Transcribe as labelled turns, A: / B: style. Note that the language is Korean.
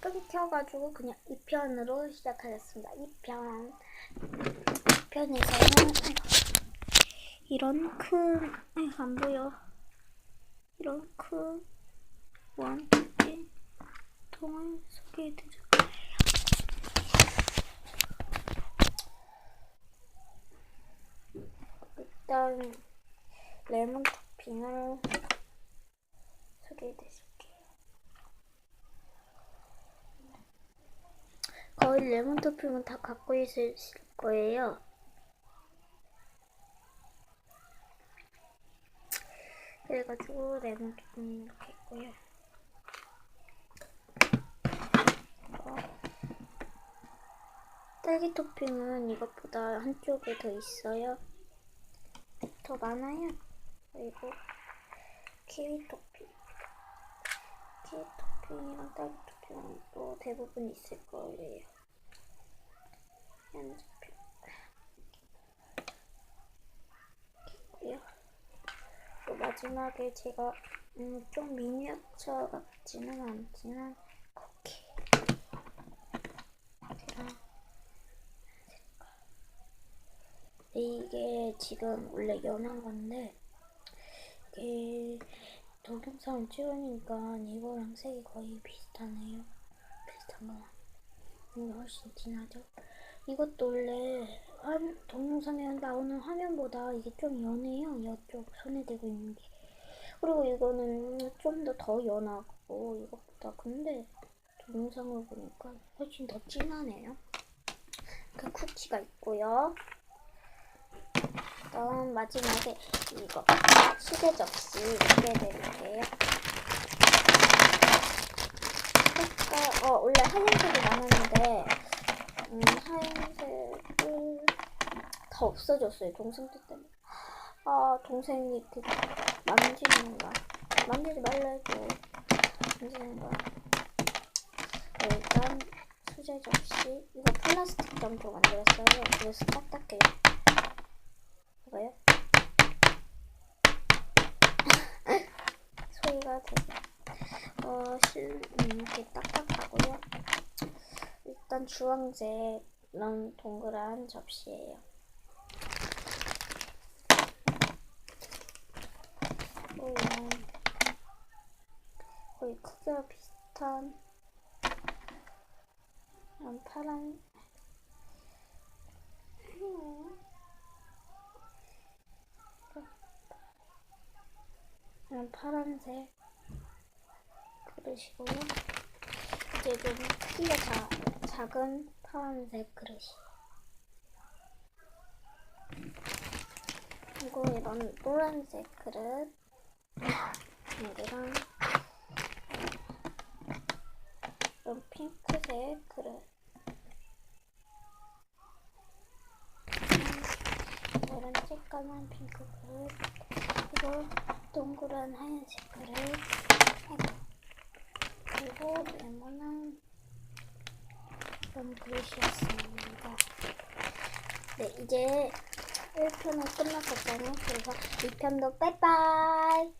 A: 끊겨가지고 그냥 2편으로 시작하겠습니다. 2편. 2편에서는 이런 큰, 안 보여. 이런 큰 원피스 통을 소개해드릴 거예요. 일단 레몬 토핑을 소개해드릴게요. 거의 레몬 토핑은 다 갖고 있을 거예요. 그래가지고 레몬 토핑 이렇게 있고요. 어, 딸기 토핑은 이것보다 한쪽에 더 있어요. 더 많아요. 그리고 키위 토핑. 키위 토핑이랑 딸기 토핑은 또 대부분 있을 거예요. 연주표. 있고요. 또 마지막에 제가 음, 좀 미니어처 같지는 않지만 쿠키. 이랑 이게 지금 원래 연한 건데 이게 동영상을 찍으니까 이거랑 색이 거의 비슷하네요. 비슷한 거. 이게 훨씬 진하죠? 이것도 원래 화, 동영상에 나오는 화면보다 이게 좀 연해요. 이쪽 손에 대고 있는 게. 그리고 이거는 좀 더 더 연하고 이것보다 근데 동영상을 보니까 훨씬 더 진하네요. 그 쿠키가 있고요. 그다음 마지막에 이거 시계 접시 소개해드릴게요. 색깔 어 원래 하얀색이 많았는데 음 하얀색을 다 없어졌어요 동생 때 때문에. 아 동생이 그 만지는 거야. 만지지 말라고 만지는 거야. 일단 수제 접시 이거 플라스틱 점토 만들었어요. 그래서 딱딱해요. 이거요? 소리가 되게 어, 실, 음, 이렇게 딱딱하고요. 일단 주황색 이런 동그란 접시예요. 또 이런 크기가 비슷한 이런 파란 음. 이런 파란색 그릇이고요. 이제 좀 크기가 자, 작은 파란색 그릇이. 그리고 이런 노란색 그릇. 이랑 이런 핑크색 그릇. 이런 쬐까만 핑크 그릇. 그리고 동그란 하얀색 그릇. 그리고 레몬은 이런 그릇이었습니다. 네, 이제 1편은 끝났었잖아요. 그래서 2편도 빠이빠이!